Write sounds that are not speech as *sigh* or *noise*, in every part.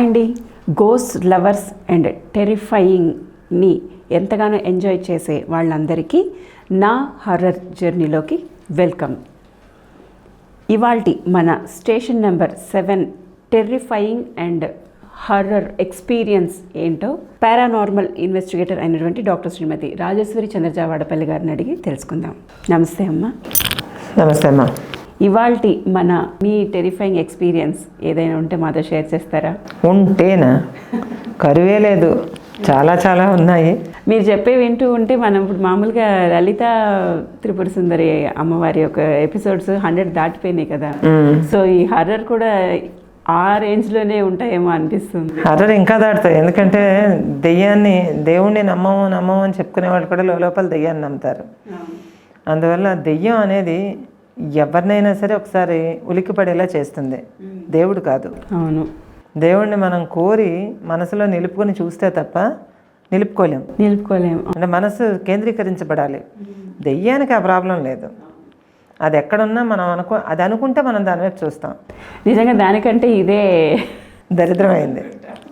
Hi అండి goes lovers and టెరిఫయింగ్ని ఎంతగానో enjoy చేసే వాళ్ళందరికీ నా హర్రర్ జర్నీలోకి వెల్కమ్ ఇవాల్టి మన station number seven terrifying and horror experience ఏంటో పారానార్మల్ ఇన్వెస్టిగేటర్ అయినటువంటి డాక్టర్ శ్రీమతి రాజేశ్వరి చంద్రజావాడపల్లి గారిని అడిగి తెలుసుకుందాం. నమస్తే అమ్మ. నమస్తే అమ్మా. ఇవాల్టి మన మీ టెరిఫైయింగ్ ఎక్స్పీరియన్స్ ఏదైనా ఉంటే మాతో షేర్ చేస్తారా? ఉంటేనా? కరువే లేదు. చాలా చాలా ఉన్నాయి. మీరు చెప్పే వింటూ ఉంటే మనం ఇప్పుడు మామూలుగా లలిత త్రిపుర సుందరి అమ్మవారి యొక్క ఎపిసోడ్స్ హండ్రెడ్ దాటిపోయినాయి కదా. సో ఈ హర్రర్ కూడా ఆ రేంజ్లోనే ఉంటాయేమో అనిపిస్తుంది. హర్రర్ ఇంకా దాటుతాయి. ఎందుకంటే దెయ్యాన్ని దేవుణ్ణి నమ్మము నమ్మము అని చెప్పుకునే వాళ్ళు కూడా లోపల దెయ్యాన్ని నమ్ముతారు. అందువల్ల దెయ్యం అనేది ఎవరినైనా సరే ఒకసారి ఉలిక్కిపడేలా చేస్తుంది. దేవుడు కాదు. అవును. దేవుణ్ణి మనం కోరి మనసులో నిలుపుకొని చూస్తే తప్ప నిలుపుకోలేం. నిలుపుకోలేము అంటే మనసు కేంద్రీకరించబడాలి. దెయ్యానికి ఆ ప్రాబ్లం లేదు. అది ఎక్కడున్నా మనం అనుకో అది అనుకుంటే మనం దాని వైపు చూస్తాం. నిజంగా దానికంటే ఇదే దరిద్రమైంది.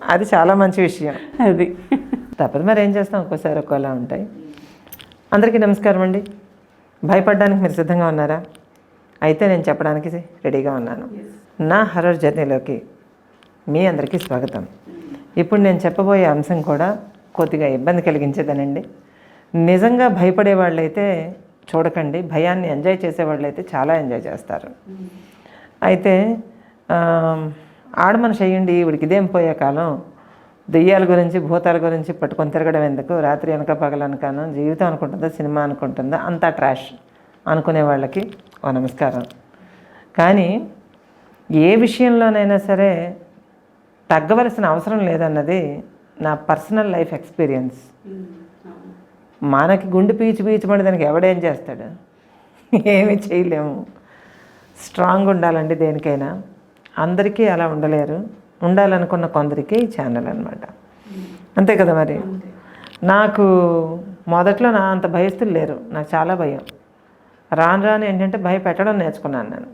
అది చాలా మంచి విషయం. అది. తప్పదు మరి ఏం చేస్తాం? ఒక్కోసారి ఒక్కోలా ఉంటాయి. అందరికీ నమస్కారం అండి భయపడడానికి మీరు సిద్ధంగా ఉన్నారా? అయితే నేను చెప్పడానికి రెడీగా ఉన్నాను. నా హర్రర్ జర్నీలోకి మీ అందరికీ స్వాగతం. ఇప్పుడు నేను చెప్పబోయే అంశం కూడా కొద్దిగా ఇబ్బంది కలిగించేదనండి. నిజంగా భయపడే వాళ్ళైతే చూడకండి. భయాన్ని ఎంజాయ్ చేసే వాళ్ళైతే చాలా ఎంజాయ్ చేస్తారు. అయితే ఆడమనిషి అయ్యండి ఇవిడికి ఇదేం పోయే కాలం? దెయ్యాల గురించి భూతాల గురించి పట్టుకొని తిరగడం ఎందుకు? రాత్రి వెనక పగలనుకాను జీవితం అనుకుంటుందా సినిమా అనుకుంటుందా? అంతా ట్రాష్ అనుకునే వాళ్ళకి ఓ నమస్కారం. కానీ ఏ విషయంలోనైనా సరే తగ్గవలసిన అవసరం లేదన్నది నా పర్సనల్ లైఫ్ ఎక్స్పీరియన్స్. మనకి గుండె పీచు పీచుమని దానికి ఎవడేం చేస్తాడు? ఏమీ చేయలేము. స్ట్రాంగ్ ఉండాలండి దేనికైనా. అందరికీ అలా ఉండలేరు. ఉండాలనుకున్న కొందరికి ఈ ఛానల్ అనమాట అంతే కదా మరి? నాకు మొదట్లో నా అంత భయస్తులు లేరు. నాకు చాలా భయం. రాను రాను ఏంటంటే భయపెట్టడం నేర్చుకున్నాను నేను.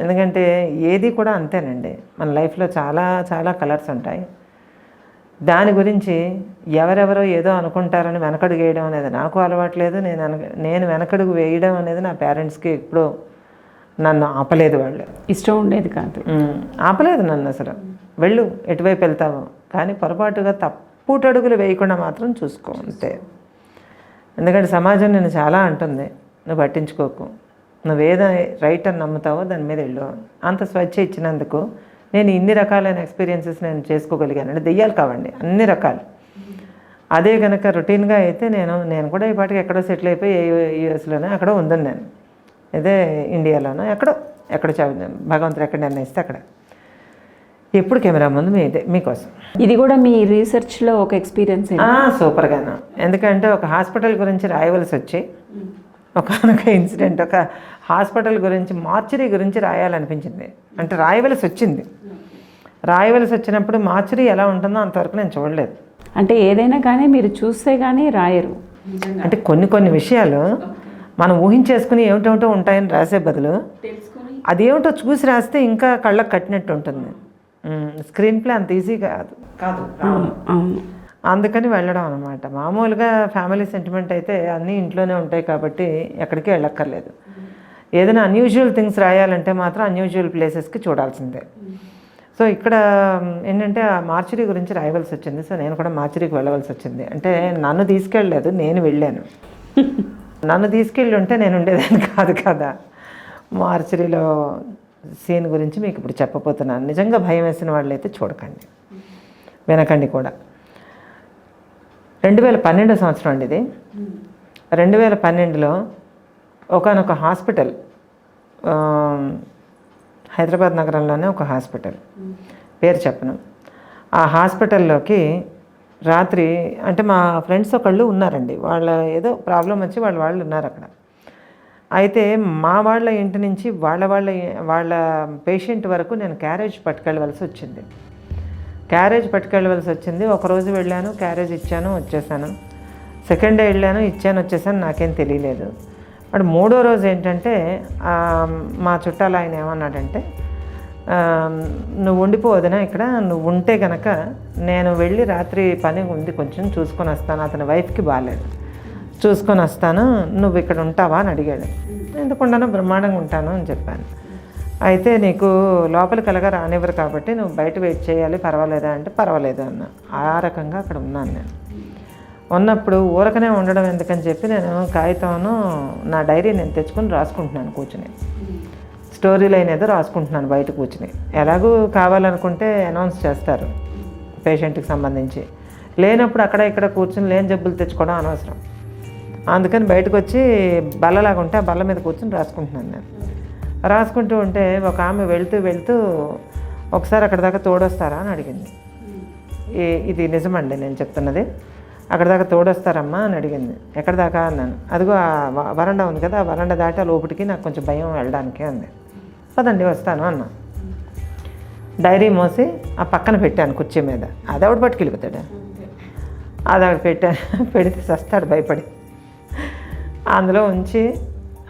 ఎందుకంటే ఏది కూడా అంతేనండి. మన లైఫ్లో చాలా చాలా కలర్స్ ఉంటాయి. దాని గురించి ఎవరెవరో ఏదో అనుకుంటారని వెనకడుగు వేయడం అనేది నాకు అలవాట్లేదు నేను వెనక నేను వెనకడుగు వేయడం అనేది నా పేరెంట్స్కి ఎప్పుడూ నన్ను ఆపలేదు వాళ్ళు. ఇష్టం ఉండేది కాదు. ఆపలేదు నన్ను అసలు. వెళ్ళు ఎటువైపు వెళ్తావు. కానీ పొరపాటుగా తప్పుటడుగులు వేయకుండా మాత్రం చూసుకో అంతే. ఎందుకంటే సమాజం నేను చాలా అంటుంది. నువ్వు పట్టించుకోకు. నువ్వేదో రైట్ అని నమ్ముతావో దాని మీద వెళ్ళు. అంత స్వేచ్ఛ ఇచ్చినందుకు నేను ఇన్ని రకాలైన ఎక్స్పీరియన్సెస్ నేను చేసుకోగలిగాను అంటే దెయ్యాలు కావండి అన్ని రకాలు. అదే కనుక రొటీన్గా అయితే నేను నేను కూడా ఈ పాటికి ఎక్కడో సెటిల్ అయిపోయి యూఎస్లోనే అక్కడ ఉందని నేను. ఇదే ఇండియాలోనో ఎక్కడో ఎక్కడ భగవంతుడు ఎక్కడ నిర్ణయిస్తే అక్కడ. ఎప్పుడు కెమెరా ముందు మీ ఇదే మీకోసం. ఇది కూడా మీ రీసెర్చ్లో ఒక ఎక్స్పీరియన్స్ సూపర్గాను ఎందుకంటే ఒక హాస్పిటల్ గురించి రాయవలసి వచ్చి ఒకనొక *laughs* ఇన్సిడెంట్ ఒక హాస్పిటల్ గురించి మార్చరీ గురించి రాయాలనిపించింది. అంటే రాయవలసి వచ్చింది. రాయవలసి వచ్చినప్పుడు మార్చరీ ఎలా ఉంటుందో అంతవరకు నేను చూడలేదు. అంటే ఏదైనా కానీ మీరు చూస్తే కానీ రాయరు. అంటే కొన్ని కొన్ని విషయాలు మనం ఊహించేసుకుని ఏమిటేమిటో ఉంటాయని రాసే బదులు అదేమిటో చూసి రాస్తే ఇంకా కళ్ళకు కట్టినట్టు ఉంటుంది. స్క్రీన్ ప్లే అంత ఈజీ కాదు. కాదు. అవును అవును. అందుకని వెళ్ళడం అనమాట మామూలుగా ఫ్యామిలీ సెంటిమెంట్ అయితే అన్నీ ఇంట్లోనే ఉంటాయి కాబట్టి ఎక్కడికి వెళ్ళక్కర్లేదు. ఏదైనా అన్యూజువల్ థింగ్స్ రాయాలంటే మాత్రం అన్యూజువల్ ప్లేసెస్కి చూడాల్సిందే. సో ఇక్కడ ఏంటంటే ఆ మార్చురీ గురించి రాయవలసి వచ్చింది. సో నేను కూడా మార్చురీకి వెళ్ళవలసి వచ్చింది. అంటే నన్ను తీసుకెళ్ళలేదు నేను వెళ్ళాను. నన్ను తీసుకెళ్ళి ఉంటే నేను ఉండేదాన్ని కాదు కదా. మార్చురీలో సీన్ గురించి మీకు ఇప్పుడు చెప్పబోతున్నాను. నిజంగా భయం వేసిన వాళ్ళైతే చూడకండి. వినకండి కూడా. రెండు వేల పన్నెండో సంవత్సరం అండి ఇది. రెండు వేల పన్నెండులో ఒకనొక హాస్పిటల్ హైదరాబాద్ నగరంలోనే ఒక హాస్పిటల్. పేరు చెప్పను. ఆ హాస్పిటల్లోకి రాత్రి అంటే మా ఫ్రెండ్స్ ఒకళ్ళు ఉన్నారండి. వాళ్ళ ఏదో ప్రాబ్లం వచ్చి వాళ్ళ వాళ్ళు ఉన్నారు అక్కడ. అయితే మా వాళ్ళ ఇంటి నుంచి వాళ్ళ వాళ్ళ వాళ్ళ పేషెంట్ వరకు నేను క్యారేజ్ పట్టుకెళ్ళవలసి వచ్చింది. క్యారేజ్ పట్టుకెళ్ళవలసి వచ్చింది. ఒకరోజు వెళ్ళాను క్యారేజ్ ఇచ్చాను వచ్చేసాను. సెకండ్ డే వెళ్ళాను ఇచ్చాను వచ్చేసాను నాకేం తెలియలేదు. బట్ మూడో రోజు ఏంటంటే మా చుట్టాలు ఆయన ఏమన్నాడంటే నువ్వు ఉండిపోవదనా ఇక్కడ నువ్వు ఉంటే కనుక నేను వెళ్ళి రాత్రి పని ఉంది కొంచెం చూసుకొని వస్తాను అతని వైఫ్కి బాగాలేదు చూసుకొని వస్తాను నువ్వు ఇక్కడ ఉంటావా? అని అడిగాడు. ఎందుకుండానో బ్రహ్మాండంగా ఉంటాను అని చెప్పాను. అయితే నీకు లోపలికి కలగా రానివ్వరు కాబట్టి నువ్వు బయట వెయిట్ చేయాలి పర్వాలేదా అంటే పర్వాలేదు అన్న. ఆ రకంగా అక్కడ ఉన్నాను నేను. ఉన్నప్పుడు ఊరకనే ఉండడం ఎందుకని చెప్పి నేను కాగితంను నా డైరీ నేను తెచ్చుకొని రాసుకుంటున్నాను కూర్చుని. స్టోరీ లైన్ ఏదో రాసుకుంటున్నాను బయట కూర్చుని. ఎలాగూ కావాలనుకుంటే అనౌన్స్ చేస్తారు పేషెంట్కి సంబంధించి. లేనప్పుడు అక్కడ ఇక్కడ కూర్చుని లేని జబ్బులు తెచ్చుకోవడం అనవసరం. అందుకని బయటకు వచ్చి బల్లలాగా ఉంటే ఆ బల్ల మీద కూర్చుని రాసుకుంటున్నాను నేను. రాసుకుంటూ ఉంటే ఒక ఆమె వెళ్తూ వెళ్తూ ఒకసారి అక్కడ దాకా తోడొస్తారా అని అడిగింది. ఈ- ఇది నిజమండి నేను చెప్తున్నది. అక్కడ దాకా తోడొస్తారమ్మా అని అడిగింది. ఎక్కడ దాకా అన్నాను. అదిగో ఆ వ- వరండా ఉంది కదా ఆ వరండా దాటి ఆ లోపలికి నాకు కొంచెం భయం వెళ్ళడానికి అంది. పదండి వస్తాను అన్నా. డైరీ మోసి ఆ పక్కన పెట్టాను కుర్చీ మీద. అది ఎవడు పట్టుకెళ్ళిపోతాడు? అది ఆవిడ పెట్టా పెడితే సస్తాడు భయపడి. అందులో ఉంచి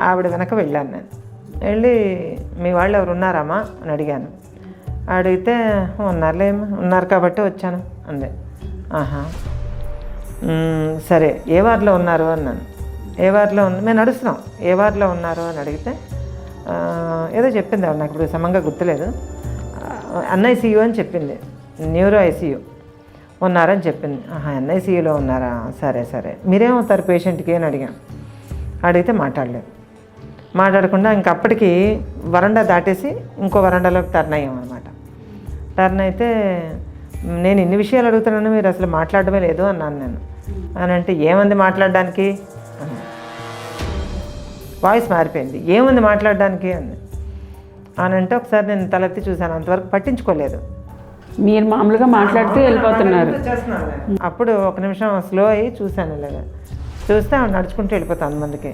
ఆవిడ వెనక వెళ్ళాను నేను. వెళ్ళి మీ వాళ్ళు ఎవరు ఉన్నారమ్మా అని అడిగాను. అడిగితే ఉన్నారులే ఉన్నారు కాబట్టి వచ్చాను అంది. ఆహా. సరే ఏ వార్డులో ఉన్నారు? అన్నాను. ఏ వార్డులో ఉన్న మేము నడుస్తున్నాం. ఏ వార్డులో ఉన్నారు? అని అడిగితే ఏదో చెప్పింది ఆవిడ నాకు ఇప్పుడు సమంగా గుర్తులేదు. ఎన్ఐసియు అని చెప్పింది. Neuro ICU. ఉన్నారని చెప్పింది. ఆహా ఎన్ఐసియూలో ఉన్నారా? సరే సరే. మీరేమవుతారు పేషెంట్కి? అని అడిగాను. అడిగితే మాట్లాడలేదు. మాట్లాడకుండా ఇంక అప్పటికి వరండా దాటేసి ఇంకో వరండాలోకి టర్న్ అయ్యాం అనమాట టర్న్ అయితే "మ్, నేను ఇన్ని విషయాలు అడుగుతున్నాను మీరు అసలు మాట్లాడడమే లేదు అన్నాను నేను. అని అంటే ఏముంది మాట్లాడడానికి. వాయిస్ మారిపోయింది. ఏముంది మాట్లాడడానికి? అంది అని అంటే ఒకసారి నేను తలెత్తి చూశాను. అంతవరకు పట్టించుకోలేదు. మీరు మామూలుగా మాట్లాడుతూ వెళ్ళిపోతున్నారు. అప్పుడు ఒక నిమిషం స్లో అయ్యి చూశాను ఇలాగా. చూస్తే నడుచుకుంటూ వెళ్ళిపోతాను ముందుకి.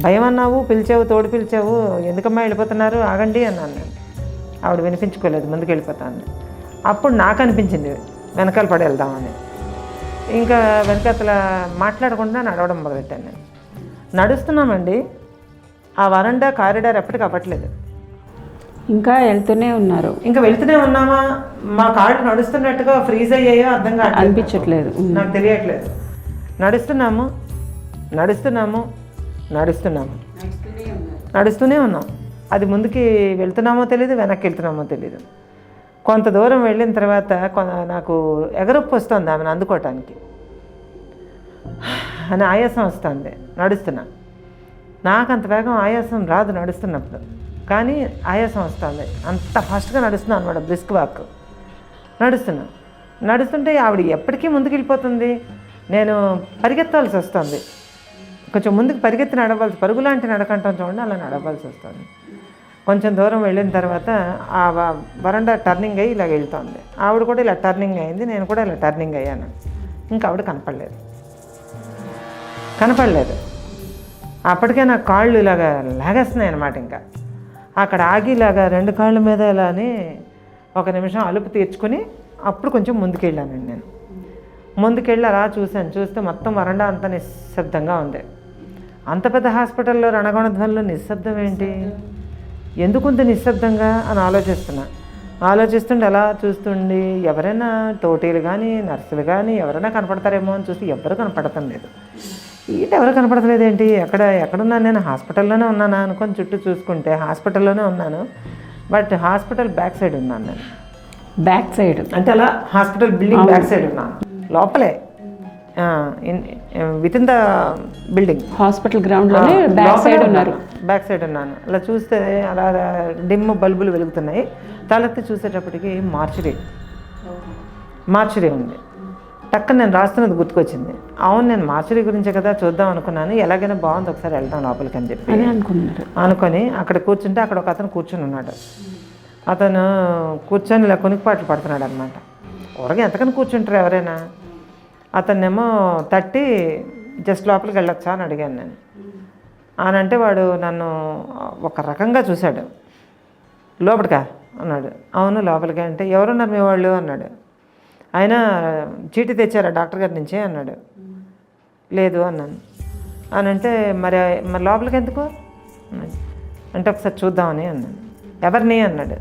భయం అన్నావు పిలిచావు తోడు పిలిచావు ఎందుకమ్మా వెళ్ళిపోతున్నారు? ఆగండి అన్నాను నేను. ఆవిడ వినిపించుకోలేదు ముందుకు వెళ్ళిపోతాను. అప్పుడు నాకు అనిపించింది వెనకాల పడి వెళ్దామని. ఇంకా వెనకాతల మాట్లాడకుండా నడవడం మొదలెట్టాను నేను. నడుస్తున్నామండి. ఆ వరండా కారిడార్ ఎప్పటికీ అవ్వట్లేదు. ఇంకా వెళ్తూనే ఉన్నారు. ఇంకా వెళ్తూనే ఉన్నామా? మా కాళ్ళు నడుస్తున్నట్టుగా ఫ్రీజ్ అయ్యాయో అర్థం కావట్లేదు. అనిపించట్లేదు. నాకు తెలియట్లేదు. నడుస్తున్నాము నడుస్తున్నాము నడుస్తున్నాము నడుస్తూనే ఉన్నాం. అది ముందుకి వెళ్తున్నామో తెలియదు వెనక్కి వెళ్తున్నామో తెలియదు కొంత దూరం వెళ్ళిన తర్వాత కొ- నాకు ఎగరొప్పు వస్తుంది ఆమెను అందుకోవటానికి అని ఆయాసం వస్తుంది. నడుస్తున్నా. నాకు అంత వేగం ఆయాసం రాదు నడుస్తున్నప్పుడు. కానీ ఆయాసం వస్తుంది. అంత ఫాస్ట్గా నడుస్తున్నాను అనమాట బ్రిస్క్ వాక్. నడుస్తున్నా. నడుస్తుంటే ఆవిడ ఎప్పటికీ ముందుకు వెళ్ళిపోతుంది నేను పరిగెత్తాల్సి వస్తుంది. కొంచెం ముందుకు పరిగెత్తి నడవలసి పరుగు లాంటి నడకంటాం చూడండి అలా నడవలసి వస్తుంది. కొంచెం దూరం వెళ్ళిన తర్వాత ఆ వ- వరండా టర్నింగ్ అయ్యి ఇలా వెళ్తోంది. ఆవిడ కూడా ఇలా టర్నింగ్ అయింది నేను కూడా ఇలా టర్నింగ్ అయ్యాను. ఇంకా ఆవిడ కనపడలేదు. కనపడలేదు. అప్పటికే నా కాళ్ళు ఇలాగా లాగేస్తున్నాయి అనమాట ఇంకా. అక్కడ ఆగి ఇలాగా రెండు కాళ్ళ మీద ఇలా అని ఒక నిమిషం అలుపు తీర్చుకుని అప్పుడు కొంచెం ముందుకెళ్ళానండి నేను. ముందుకెళ్ళి అలా చూశాను. చూస్తే మొత్తం వరండా అంతా నిశ్శబ్దంగా ఉంది. అంత పెద్ద హాస్పిటల్లో రణగొణధ్వనిలో నిశ్శబ్దం ఏంటి? ఎందుకుంత నిశ్శబ్దంగా అని ఆలోచిస్తున్నా. ఆలోచిస్తుండే అలా చూస్తుండి? ఎవరైనా తోటీలు కానీ నర్సులు కానీ ఎవరైనా కనపడతారేమో అని చూసి ఎవరు కనపడటం లేదు. ఏంటి ఎవరు కనపడతలేదు ఏంటి? ఎక్కడ ఎక్కడున్నాను నేను హాస్పిటల్లోనే ఉన్నానా అనుకొని చుట్టూ చూసుకుంటే హాస్పిటల్లోనే ఉన్నాను. బట్ హాస్పిటల్ బ్యాక్ సైడ్ ఉన్నాను నేను. Back side. అంటే అలా హాస్పిటల్ బిల్డింగ్ బ్యాక్ సైడ్ ఉన్నాను. లోపలే. With in the building hospital గ్రౌండ్లోనే back side ఉన్నారు. బ్యాక్ సైడ్ ఉన్నాను. అలా చూస్తే అలా డిమ్ బల్బులు వెలుగుతున్నాయి. తలెత్తి చూసేటప్పటికి మార్చురీ మార్చురీ ఉంది. టక్కన నేను రాస్తున్నది గుర్తుకొచ్చింది. అవును నేను మార్చురీ గురించే కదా చూద్దాం అనుకున్నాను. ఎలాగైనా బాగుంది ఒకసారి వెళ్దాం లోపలికి అని చెప్పి. అని అనుకున్నారు. అనుకొని అక్కడ కూర్చుంటే అక్కడ ఒక అతను కూర్చుని ఉన్నాడు. అతను కూర్చొని ఇలా కొనుక్పాట్లు పడుతున్నాడు అనమాట ఊరగా ఎంతకని కూర్చుంటారు ఎవరైనా? అతన్నేమో తట్టి జస్ట్ లోపలికి వెళ్ళొచ్చా అని అడిగాను నేను. అని అంటే వాడు నన్ను ఒక రకంగా చూశాడు. లోపలికా? అన్నాడు. అవును లోపలికి అంటే ఎవరున్నారు మీ వాళ్ళు? అన్నాడు. ఆయన చీటీ తెచ్చారా డాక్టర్ గారి నుంచే? అన్నాడు. లేదు అన్నాను. అని అంటే మరి మరి లోపలికి ఎందుకు? అంటే ఒకసారి చూద్దామని అన్నాను. ఎవరిని? అన్నాడు.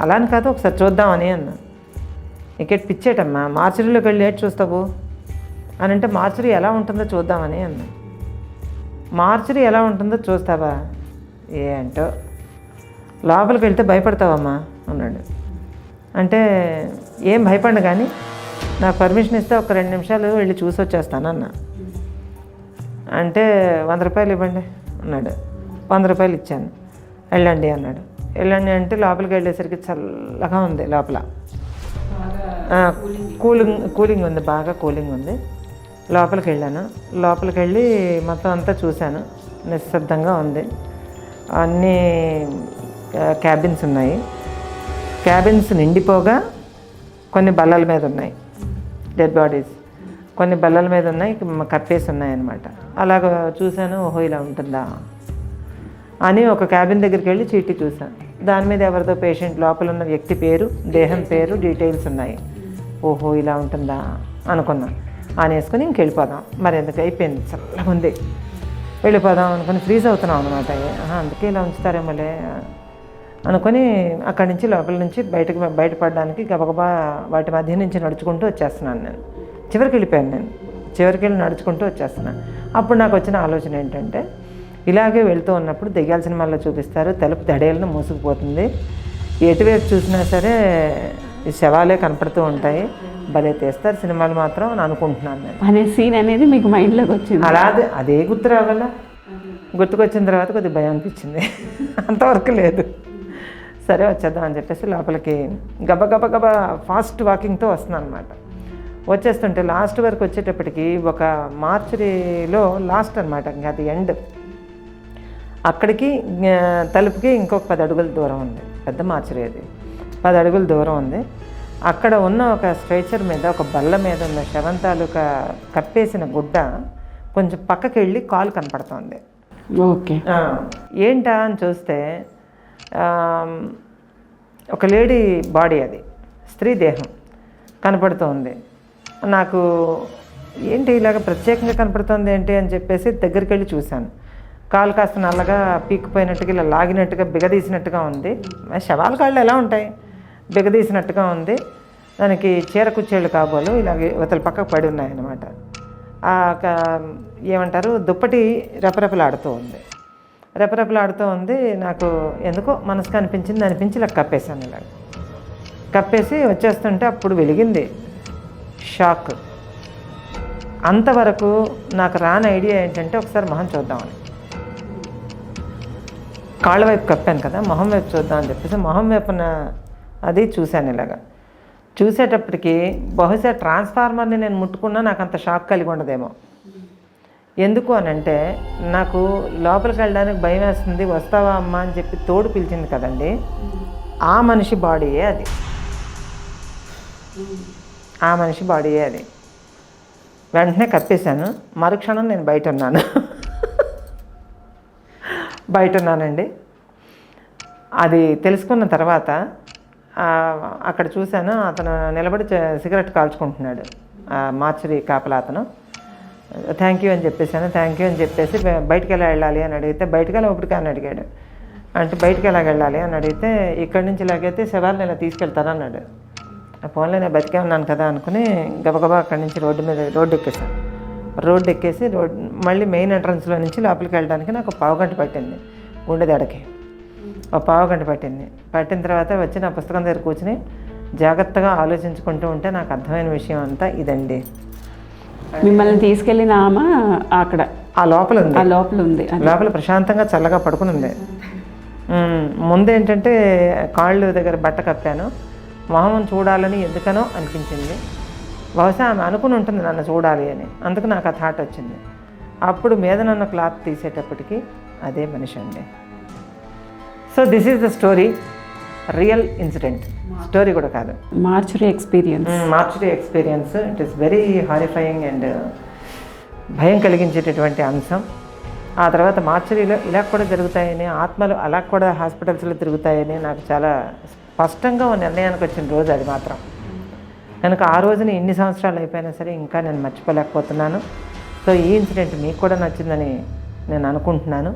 అలా అని కాదు ఒకసారి చూద్దామని అన్నాను. నీకేట్ పిచ్చేటమ్మా? మార్చరీలోకి వెళ్ళి ఏటి చూస్తావు? అని అంటే మార్చరీ ఎలా ఉంటుందో చూద్దామని అన్నా. మార్చరీ ఎలా ఉంటుందో చూస్తావా? ఏంటో లోపలికి వెళ్తే భయపడతావమ్మా అన్నాడు. అంటే ఏం భయపడను కానీ నాకు పర్మిషన్ ఇస్తే ఒక రెండు నిమిషాలు వెళ్ళి చూసి వచ్చేస్తాను అన్న. అంటే వంద రూపాయలు ఇవ్వండి అన్నాడు. వంద రూపాయలు ఇచ్చాను. వెళ్ళండి అన్నాడు. వెళ్ళండి అంటే లోపలికి వెళ్ళేసరికి చల్లగా ఉంది లోపల. కూలింగ్ కూలింగ్ ఉంది బాగా కూలింగ్ ఉంది. లోపలికి వెళ్ళాను. లోపలికి వెళ్ళి మొత్తం అంతా చూశాను. నిశ్శబ్దంగా ఉంది. అన్ని క్యాబిన్స్ ఉన్నాయి. క్యాబిన్స్ నిండిపోగా కొన్ని బల్లల మీద ఉన్నాయి. డెడ్ బాడీస్ కొన్ని బల్లల మీద ఉన్నాయి కప్పేసి ఉన్నాయి అన్నమాట అలాగ చూశాను ఓహో ఇలా ఉంటుందా? అని ఒక క్యాబిన్ దగ్గరికి వెళ్ళి చీటీ చూశాను. దాని మీద ఎవరిదో పేషెంట్ లోపల ఉన్న వ్యక్తి పేరు దేహం పేరు డీటెయిల్స్ ఉన్నాయి. ఓహో ఇలా ఉంటుందా అనుకున్నా ఆనేసుకొని ఇంక వెళ్ళిపోదాం. మరి ఎందుకు? అయిపోయింది చాలా ఉంది. వెళ్ళిపోదాం అనుకుని ఫ్రీజ్ అవుతున్నాం అనమాట అందుకే ఇలా ఉంచుతారేమోలే అనుకొని అక్కడి నుంచి లోపల నుంచి బయటకు బయటపడడానికి గబగబా వాటి మధ్య నుంచి నడుచుకుంటూ వచ్చేస్తున్నాను నేను. చివరికి వెళ్ళిపోయాను నేను. చివరికి వెళ్ళి నడుచుకుంటూ వచ్చేస్తున్నాను. అప్పుడు నాకు వచ్చిన ఆలోచన ఏంటంటే ఇలాగే వెళ్తూ ఉన్నప్పుడు దెయ్యాల సినిమాల్లో చూపిస్తారు. తలుపు దడేలను మూసుకుపోతుంది. ఎటువైపు చూసినా సరే ఈ శవాలే కనపడుతూ ఉంటాయి. భలే తీస్తారు సినిమాలు మాత్రం అని అనుకుంటున్నాను నేను. అనే సీన్ అనేది మీకు మైండ్లోకి వచ్చింది? అలా అదే- అదే గుర్తు రావాల? గుర్తుకొచ్చిన తర్వాత కొద్దిగా భయం అనిపించింది. అంతవరకు లేదు. సరే వచ్చేద్దాం అని చెప్పేసి లోపలికి గబ గబ గబ ఫాస్ట్ వాకింగ్తో వస్తున్నాను అనమాట వచ్చేస్తుంటే లాస్ట్ వరకు వచ్చేటప్పటికి ఒక మార్చరీలో లాస్ట్ అనమాట ఇంకా అది ఎండ్. అక్కడికి తలుపుకి ఇంకొక పది అడుగుల దూరం ఉంది. పెద్ద మార్చరీ అది. పది అడుగుల దూరం ఉంది. అక్కడ ఉన్న ఒక స్ట్రెచర్ మీద ఒక బల్ల మీద ఉన్న శవం తాలూకా కప్పేసిన గుడ్డ కొంచెం పక్కకి వెళ్ళి కాలు కనపడుతోంది. ఓకే. ఏంటా అని చూస్తే ఒక లేడీ బాడీ అది స్త్రీ దేహం కనపడుతోంది. నాకు ఏంటి ఇలాగ ప్రత్యేకంగా కనపడుతోంది ఏంటి అని చెప్పేసి దగ్గరికి వెళ్ళి చూశాను. కాలు కాస్త నల్లగా పీక్కుపోయినట్టుగా ఇలా లాగినట్టుగా బిగదీసినట్టుగా ఉంది. శవాల కాళ్ళు ఎలా ఉంటాయి? బిగదీసినట్టుగా ఉంది. దానికి చీర కుచ్చేళ్ళు కాబోలు ఇలాగే ఇవతల పక్కకు పడి ఉన్నాయన్నమాట. ఆ క- ఏమంటారు దుప్పటి రెపరెపలాడుతూ ఉంది. రెపరెపలాడుతూ ఉంది నాకు ఎందుకో మనసుకు అనిపించింది అనిపించి ఇలా కప్పేశాను ఇలా కప్పేసి వచ్చేస్తుంటే అప్పుడు వెలిగింది. షాక్. అంతవరకు నాకు రాని ఐడియా ఏంటంటే ఒకసారి మొహం చూద్దామని. కాళ్ళ వైపు కప్పాను కదా మొహం వైపు చూద్దాం అని చెప్పేసి మొహం వైపున అది చూశాను ఇలాగా. చూసేటప్పటికి బహుశా ట్రాన్స్ఫార్మర్ని నేను ముట్టుకున్నా నాకు అంత షాక్ కలిగి ఉండదేమో. ఎందుకు అని అంటే నాకు లోపలికి వెళ్ళడానికి భయం వేస్తుంది వస్తావా అమ్మా అని చెప్పి తోడు పిలిచింది కదండి. ఆ మనిషి బాడీయే అది. ఆ మనిషి బాడీయే అది. వెంటనే కప్పేశాను. మరుక్షణం నేను బయట ఉన్నాను బయట ఉన్నానండి అది తెలుసుకున్న తర్వాత అక్కడ చూశాను అతను నిలబడి సిగరెట్ కాల్చుకుంటున్నాడు. ఆ కాపలా అతను. థ్యాంక్ యూ అని చెప్పేసాను థ్యాంక్ యూ అని చెప్పేసి బయటికి ఎలా వెళ్ళాలి అని అడిగితే బయటికి ఎలా అని అడిగాడు. అంటే బయటికి ఎలా వెళ్ళాలి అని అడిగితే ఇక్కడి నుంచి ఇలాగైతే శవాలను ఇలా తీసుకెళ్తానన్నాడు ఫోన్లో నేను బతికే ఉన్నాను కదా అనుకుని గబగబా అక్కడి నుంచి రోడ్డు మీద రోడ్డు ఎక్కేసాను రోడ్డు ఎక్కేసి రోడ్ మళ్ళీ మెయిన్ ఎంట్రన్స్లో నుంచి లోపలికి వెళ్ళడానికి నాకు పావు గంట పట్టింది. గుండె దడకి. ఒక పావు గంట పట్టింది. పట్టిన తర్వాత వచ్చి నా పుస్తకం దగ్గర కూర్చుని జాగ్రత్తగా ఆలోచించుకుంటూ ఉంటే నాకు అర్థమైన విషయం అంతా ఇదండి. మిమ్మల్ని తీసుకెళ్ళిన ఆమె అక్కడ. ఆ లోపల ఉంది. ఆ లోపల ఉంది లోపల ప్రశాంతంగా చల్లగా పడుకుని ఉంది. ముందు ఏంటంటే కాళ్ళు దగ్గర బట్ట కప్పాను. మొహం చూడాలని ఎందుకనో అనిపించింది. బహుశా ఆమె అనుకుని ఉంటుంది నన్ను చూడాలి అని. అందుకు నాకు ఆ థాట్ వచ్చింది. అప్పుడు మీద నన్ను క్లాత్ తీసేటప్పటికి అదే మనిషి అండి. So this is the story real incident story కూడా కాదు. Mortuary experience mortuary experience it is very horrifying and భయం కలిగించేటటువంటి అంశం. ఆ తర్వాత మార్చరీలో ఇలా కూడా జరుగుతాయని ఆత్మలు అలా కూడా హాస్పిటల్స్లో తిరుగుతాయని నాకు చాలా స్పష్టంగా ఒక నిర్ణయానికి వచ్చిన రోజు అది మాత్రం. కనుక ఆ రోజున ఎన్ని సంవత్సరాలు అయిపోయినా సరే ఇంకా నేను మర్చిపోలేకపోతున్నాను. సో ఈ ఇన్సిడెంట్ మీకు కూడా నచ్చిందని నేను అనుకుంటున్నాను.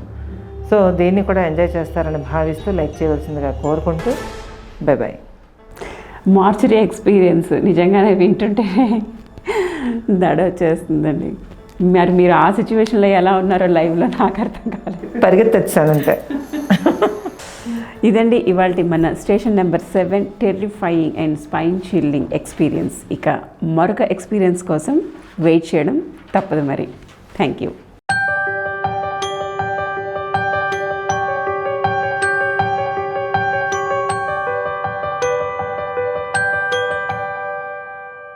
సో దీన్ని కూడా ఎంజాయ్ చేస్తారని భావిస్తూ లైక్ చేయవలసిందిగా కోరుకుంటూ బై బాయ్ మార్చరీ ఎక్స్పీరియన్స్ నిజంగానే వింటుంటే దడ వచ్చేస్తుందండి. మరి మీరు ఆ సిచ్యువేషన్లో ఎలా ఉన్నారో లైవ్లో నాకు అర్థం కాలేదు. పరిగెత్తొచ్చానంతే. ఇదండి ఇవాళ మన station number seven terrifying and spine chilling experience. ఇక మరొక ఎక్స్పీరియన్స్ కోసం వెయిట్ చేయడం తప్పదు మరి. Thank you.